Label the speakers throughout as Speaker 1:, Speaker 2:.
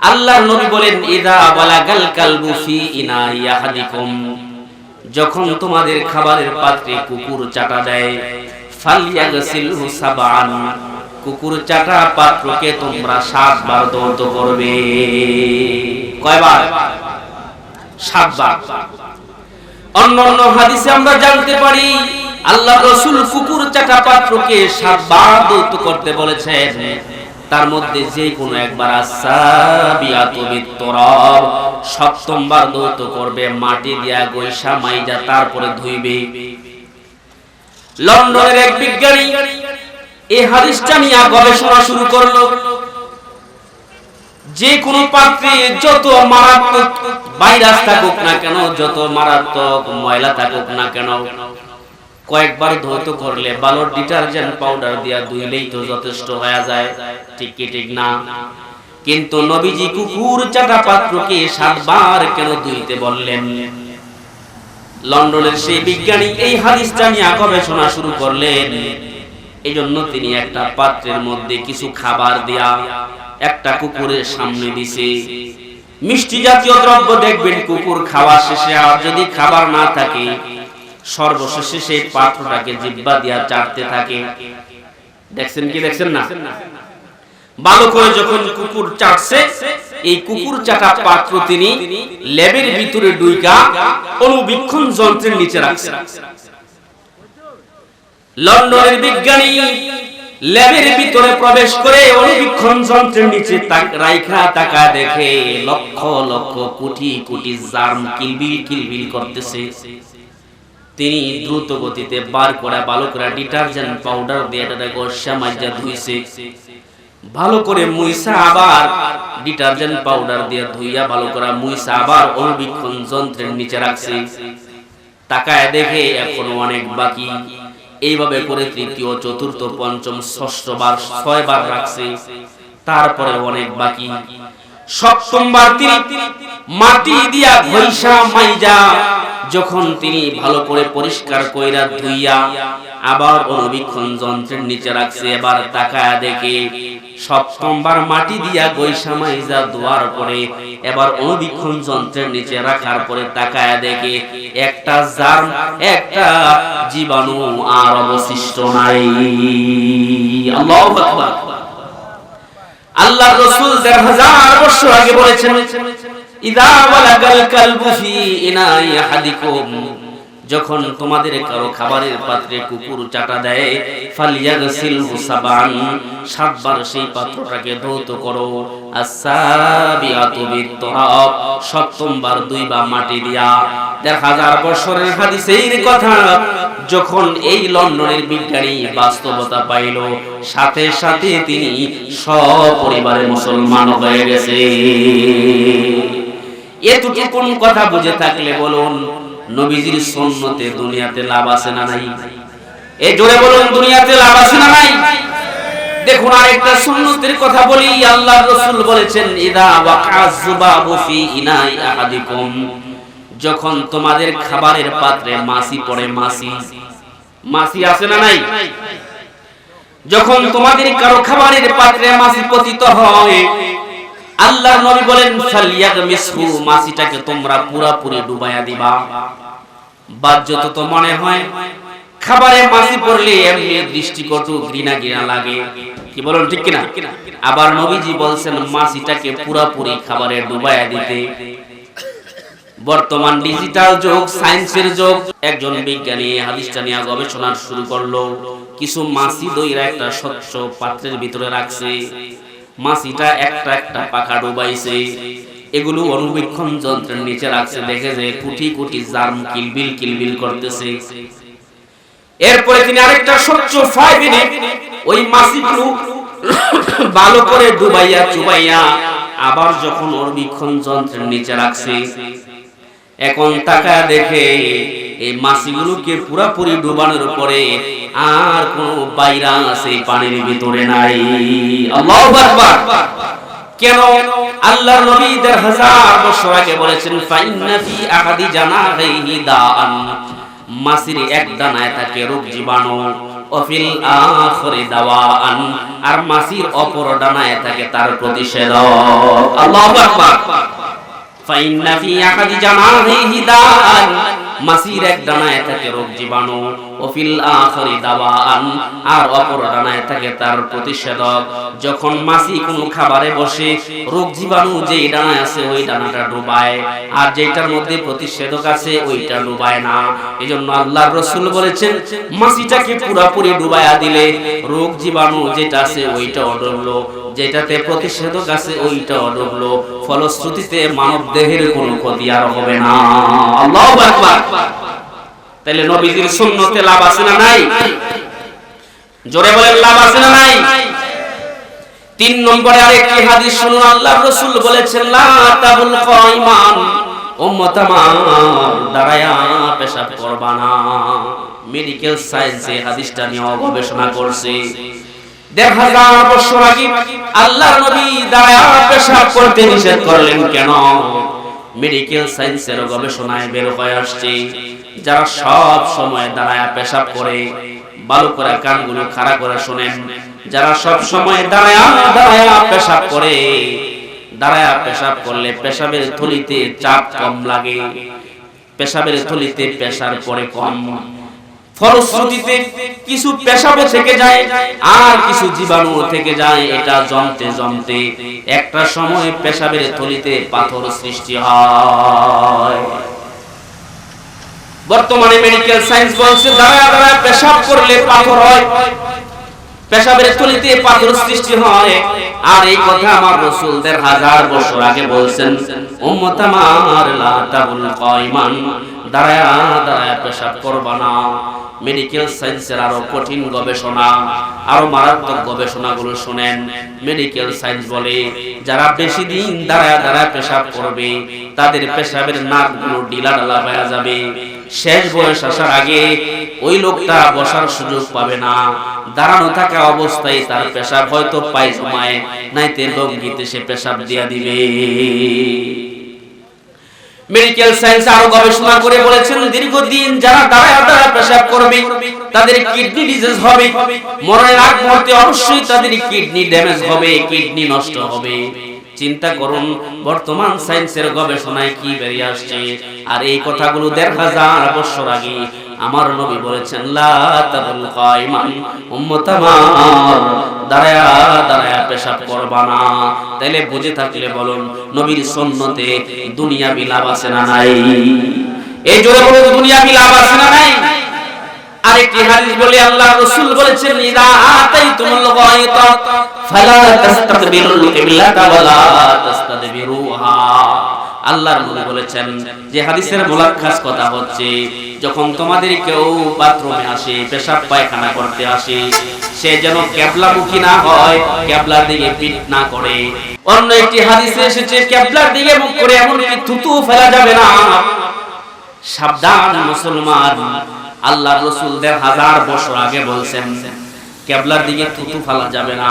Speaker 1: আল্লাহর নবী বলেন, ইদা বালাগাল কালবু ফি ইনাই আহাদিকুম যখন তোমাদের খাবারের পাত্রে কুকুর চাটা দেয় ফালিয়াগসিলহু সাবআন। কুকুর চাটা পাত্রকে তোমরা সাতবার দৌত করবে। কয়বার? সাতবার। অন্য অন্য হাদিসে আমরা জানতে পারি আল্লাহ রসুল কুকুর চাটা পাত্রকে সাতবার দৌত করতে বলেছেন। তার মধ্যে যে কোনো একবার আসাবিয়াতু সপ্তমবার দৌত করবে, মাটি দিয়া গৈসা মাইজা তারপরে ধুইবে। লন্ডনের এক বিজ্ঞানী এই হাদিসটা নিয়ে গবেষণা শুরু করল। যে কোনো পাত্রে যত মারাত্মক ভাইরাস থাকুক না কেন, যত মারাত্মক ময়লা থাকুক না কেন কয়েকবার ধৌত করলে ভালো ডিটারজেন্ট পাউডার দিয়া ধুইলেই তো যথেষ্ট হয়ে যায়। ঠিক কি ঠিক না? কিন্তু নবীজি কুকুর চাটা পাত্রকে সাতবার কেন ধুইতে বললেন? লন্ডনের সেই বিজ্ঞানী এই হাদিসটা নিয়ে গবেষণা শুরু করলেন। এই জন্য তিনি একটা পাত্রের মধ্যে কিছু খাবার দেয়া একটা কুকুরের সামনে দিছে। মিষ্টি জাতীয় দ্রব্য দেখবেন কুকুর খাওয়া শেষে আর যদি খাবার না থাকে সর্বশেষে সেই পাত্রটাকে জিব্বা দিয়া চাটতে থাকে। দেখছেন কি দেখছেন না? ভালো করে যখন কুকুর চাটছে, এই কুকুর চাটা পাত্র তিনি ল্যাবের ভিতরে ডুইকা অনুবীক্ষণ যন্ত্রের নিচে রাখছেন লন্ডনের বিজ্ঞানী ল্যাবের ভিতরে প্রবেশ করে অনুবীক্ষণ যন্ত্রের নিচে রাইখা তাকা দেখে লক্ষ লক্ষ কোটি কোটি জার্ম কিলবিল কিলবিল করতেছে। তিনি দ্রুত গতিতে বার করা, ভালো করে ডিটারজেন্ট পাউডার দিয়ে এটা গোসা মাজা ধুইছে। ভালো করে মুইসা আবার ডিটারজেন্ট পাউডার দিয়ে ধুইয়া, ভালো করে মুইসা আবার অনুবীক্ষণ যন্ত্রের নিচে রাখছে। তাকায় দেখে এখনও অনেক বাকি। এইভাবে করে তৃতীয়, চতুর্থ, পঞ্চম, ষষ্ঠ বার, ছয় বার রাখছে। তারপরে অনেক বাকি। সপ্তমবার তিনি মাটি দিয়া ঘইসা মাইজা যখন তিনি ভালো করে পরিষ্কার কইরা ধুইয়া আবার অনুবীক্ষণ যন্ত্রের নিচে রাখছে, এবার তাকায় দেখে সপ্তমবার মাটি দিয়া গৈসা মাইজা দোয়ার পরে, এবার অনুবীক্ষণ যন্ত্রের নিচে রাখার পরে তাকায় দেখে একটা জার্ম, একটা জীবাণু আর অবশিষ্ট নাই। আল্লাহু আকবার। আল্লাহ রসুল দেড় হাজার বছর আগে বলেছেন যখন তোমাদের কারও খাবারের পাত্রে কুকুর চাটা দেয় সাতবার সেই পাত্রটাকে ধৌত করো। মাটি দিয়া। হাজার বছরের হাদিসের কথা, যখন এই লন্ডনের বিজ্ঞানী বাস্তবতা পাইল, সাথে সাথে তিনি সপরিবারে মুসলমান হয়ে গেছে। এতটুকুন কথা বুঝে থাকলে বলুন, নবীজির সুন্নতে দুনিয়াতে লাভ আছে না নাই? এই জোরে বলুন, দুনিয়াতে লাভ আছে না নাই? দেখুন, আরেকটা সুন্নতের কথা বলি, আল্লাহর রাসূল বলেছেন, ইদা ওয়াকাজ যুবাবু ফি ইনাই আহাদিকুম। যখন তোমাদের খাবারের পাত্রে মাছি পড়ে, মাছি মাছি আছে না নাই? যখন তোমাদের কারও খাবারের পাত্রে মাছি পতিত হয় আল্লাহ নবী বলেন, ফালিয়াগমিসহু মাছিটাকে তোমরা পুরাপুরি ডুবাইয়া দিবা। বাহ্যত তো মনে হয়, খাবারে মাছি পড়লে এমনি দৃষ্টিকটু ঘৃণা ঘৃণা লাগে। কি বলেন, ঠিক কিনা? আবার নবীজি বলছেন মাছিটাকে পুরাপুরি খাবারে ডুবাইয়া দিতে। বর্তমান ডিজিটাল যুগ, সায়েন্সের যুগ, একজন বিজ্ঞানী হাদিসটা নিয়ে গবেষণা শুরু করল। কিছু মাছি দইরা একটা স্বচ্ছ পাত্রের ভিতরে রাখছে। মাছিটা একটা একটা পাখা ডুবাইছে। এগুলো অনুবীক্ষণ যন্ত্রের নিচে রাখছে, দেখে যে কোটি কোটি জার্ম কিলবিল কিলবিল করতেছে। এরপরে তিনি আরেকটা স্বচ্ছ ফাইবিনে ওই মাছিগুলো ভালো করে ডুবাইয়া চুবাইয়া আবার যখন অনুবীক্ষণ যন্ত্রের নিচে রাখছে, এখন টাকা দেখে এই মাছিগুলোকে পুরাপুরি ডুবানোর পরে আর কোন ভাইরাস এই পানির ভিতরে নাই। আল্লাহু কেন? আল্লাহর নবী দেড় হাজার বছর আগে বলেছেন, ফাইন্না ফি আহাদি জানাহিহি দাআন। মাছির এক দানায় থাকে রোগ জীবাণু। অফিল আখরি দাওয়ান আর মাসির অপর ডানায় থাকে তার প্রতিষেধক। আল্লাহু আকবার। ফাইন্না ফি আহাদি জানাহিহি দান মাসির এক ডানায় থাকে রোগ জীবাণু অফিল আখরি দাওয়ান আর অপর ডানায় থাকে তার প্রতিষেধক। যখন মাসি কোনো খাবারে বসে, রোগ জীবাণু যেই ডানায় আছে ওই ডানাটা ডুবায়, আর যেটার মধ্যে প্রতিষেধক আছে ওইটা ডুবায় না। এজন্য আল্লাহর রাসূল বলেছেন, মাসিটাকে পুরোপুরি ডুবায়া দিলে রোগ জীবাণু যেটা আছে ওইটাও ডুবলো, যেটাতে প্রতিষেধক আছে ওইটাও ডুবলো, ফলশ্রুতিতে মানব দেহের কোনো ক্ষতি আর হবে না। আল্লাহু আকবার। তাহলে নবীজির সুন্নতে লাভ আছে না নাই? জোরে বলেন, লাভ আছে না নাই? তিন নম্বরে আরেকটি হাদিস শুনুন, আল্লাহর রাসূল বলেছেন, লা তাবুল কাইমান, উম্মত আমার দাঁড়ায়া পেশাব করবা না। মেডিকেল সায়েন্সে হাদিসটা নিয়ে গবেষণা করছে। দেড় হাজার বছর আগে আল্লাহর নবী দাঁড়ায়া পেশাব করতে নিষেধ করলেন কেন? মেডিকেল সায়েন্সের গবেষণায় বের হয়ে আসছে। যারা সব সময় দাঁড়ায়া পেশাব করে, ভালো করে কানগুলো খাড়া করে শোনেন। যারা সব সময় দাঁড়ায়া দাঁড়ায়া পেশাব করে, দাঁড়ায়া পেশাব করলে পেশাবের থলিতে চাপ কম লাগে। পেশাবের থলিতে পেশার পরে কম। ফলশ্রুতিতে কিছু পেশাবে থেকে যায়, আর কিছু জীবাণু থেকে যায়, এটা জমতে জমতে একটা সময় পেশাবের থলিতে পাথর সৃষ্টি হয়। বর্তমানে মেডিকেল সায়েন্স বলছে দাঁড়া দাঁড়া পেশাব করলে পাথর হয়, পেশাবের থলিতে পাথর সৃষ্টি হয়। আর এই কথা আমার রাসূল দেড় হাজার বছর আগে বলছেন, উম্মত আমার লা কাইমান দাঁড়ায়া দাঁড়ায়া পেশাব করবা না। মেডিকেল সায়েন্সের আরও কঠিন গবেষণা, আরও মারাত্মক গবেষণাগুলো শুনেন। মেডিকেল সায়েন্স বলে, যারা বেশি দিন দাঁড়ায় দাঁড়ায় পেশাব করবে, তাদের পেশাবের নাকগুলো ডিলা ডালা হয়ে যাবে। শেষ বয়স আসার আগে ওই লোকটা বসার সুযোগ পাবে না। দাঁড়ানো থাকা অবস্থায় তার পেশাব হয়তো পায় সময় নাইতে লঙ্গিতে সে পেশাব দিয়া দিবে। মেডিকেল সায়েন্স আরও গবেষণা করে বলেছেন, দীর্ঘদিন যারা দাঁড়ায় দাঁড়ায় পেশাব করবে, তাদের কিডনি ডিজিজ হবে। মরণের আগ মুহূর্তে অবশ্যই তাদের কিডনি ড্যামেজ হবে কিডনি নষ্ট হবে। চিন্তা করুন, বর্তমান সায়েন্সের গবেষণায় কি বেরিয়ে আসছে? আর এই কথাগুলো দেড় হাজার বছর আগে আমার নবী বলেছেন, লা তাবুল কাইমান, উম্মত আমার দাঁড়ায়া দাঁড়ায়া পেশাব করবা না তাইলে বুঝে থাকলে বলুন, নবীর সুন্নতে দুনিয়া বিলাপ আছে না নাই? এই জোরে বলুন দুনিয়া বিলাপ আছে না নাই? আরেকটি হাদিস বলে আল্লাহ রাসূল বলেছেন, ইদা আতাইতুমুল গায়তা, ফালা তাস্তাকবিরুল কিবলাতা ওয়ালা তাস্তাদবিরুহা আল্লাহর নবী বলেছেন যে হাদিসের মুলাক্কাস কথা হচ্ছে, যখন তোমাদের কেউ বাথরুমে আসে, পেশাব পায়খানা করতে আসে, সে যেন ক্যাবলামুখী না হয়, ক্যাবলার দিকে পিঠ না করে। অন্য একটি হাদিসে এসেছে, ক্যাবলার দিকে মুখ করে এমনকি থুতু ফেলা যাবে না। সাবধান মুসলমান আল্লাহ রসুল দেড় হাজার বছর আগে বলছেন কেবলার দিকে থুতু ফেলা যাবে না,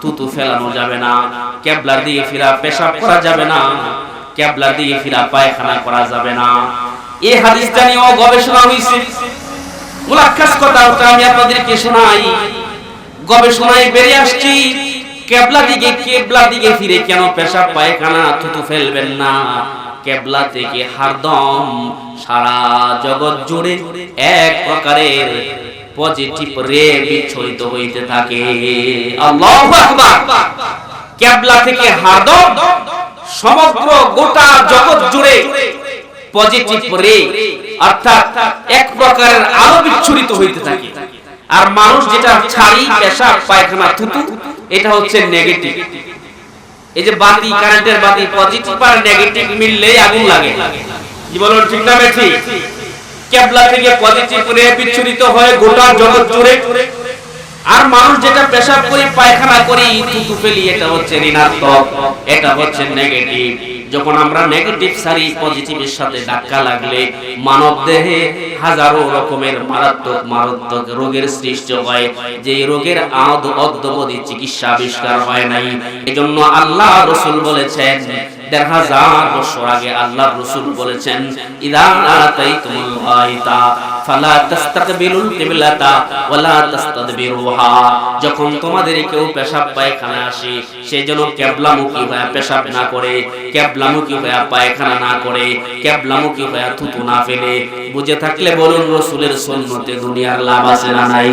Speaker 1: থুতু ফেলানো যাবে না কেবলার দিকে ফিরা পেশাব করা যাবে না। কেবলার দিয়ে ফিরা পায়খানা করা যাবে না। এই হাদিসটা নিয়েও গবেষণা হয়েছে কথা ওটা আমি আপনাদেরকে শোনাই। গবেষণায় বেরিয়ে আসছি, কেবলা দিকে কেবলা দিকে ফিরে কেন পেশাব পায়খানা থুতু ফেলবেন না? কেবলা থেকে হারদম সারা জগৎ জুড়ে এক প্রকারের পজিটিভ রে বিচ্ছরিত হইতে থাকে। আল্লাহু আকবার! কেবলা থেকে হারদম সমগ্র গোটা জগৎ জুড়ে পজিটিভ রে অর্থাৎ এক প্রকারের আলো বিচ্ছুরিত হইতে থাকে। আর মানুষ যেটা ছাড়ি পেশাব পায়খানা, থুতু, এটা হচ্ছে নেগেটিভ এই যে বাতি কারেন্টের বাতি পজিটিভ আর নেগেটিভ মিললে আগুন লাগে। কি বলুন, ঠিক না ঠিক কেবলা থেকে পজিটিভ রে বিচ্ছুরিত হয়ে গোটা জগৎ জুড়ে আর মানুষ যেটা পেশাব করি, পায়খানা করি, থুতু ফেলি, এটা হচ্ছে ঋণাত্মক, এটা হচ্ছে নেগেটিভ যখন আমরা নেগেটিভ সারি পজিটিভের সাথে ধাক্কা লাগলে, মানব দেহে হাজারো রকমের মারাত্মক মারাত্মক রোগের সৃষ্টি হয়, যে রোগের আদ অদ্যবধি চিকিৎসা আবিষ্কার হয় নাই। এজন্য আল্লাহ রসুল বলেছেন দেড় হাজার বছর আগে আল্লাহ রসুল বলেছেন যখন তোমাদের কেউ পেশাব পায়খানা আসে, সে যেন ক্যাবলামুখী হয়ে পেশাব না করে ক্যাবলামুখী হয়ে পায়খানা না করে ক্যাবলামুখী হয়ে থুতু না ফেলে। বুঝে থাকলে বলুন, রসুলের সুন্নতে দুনিয়ার লাভ আছে না নাই?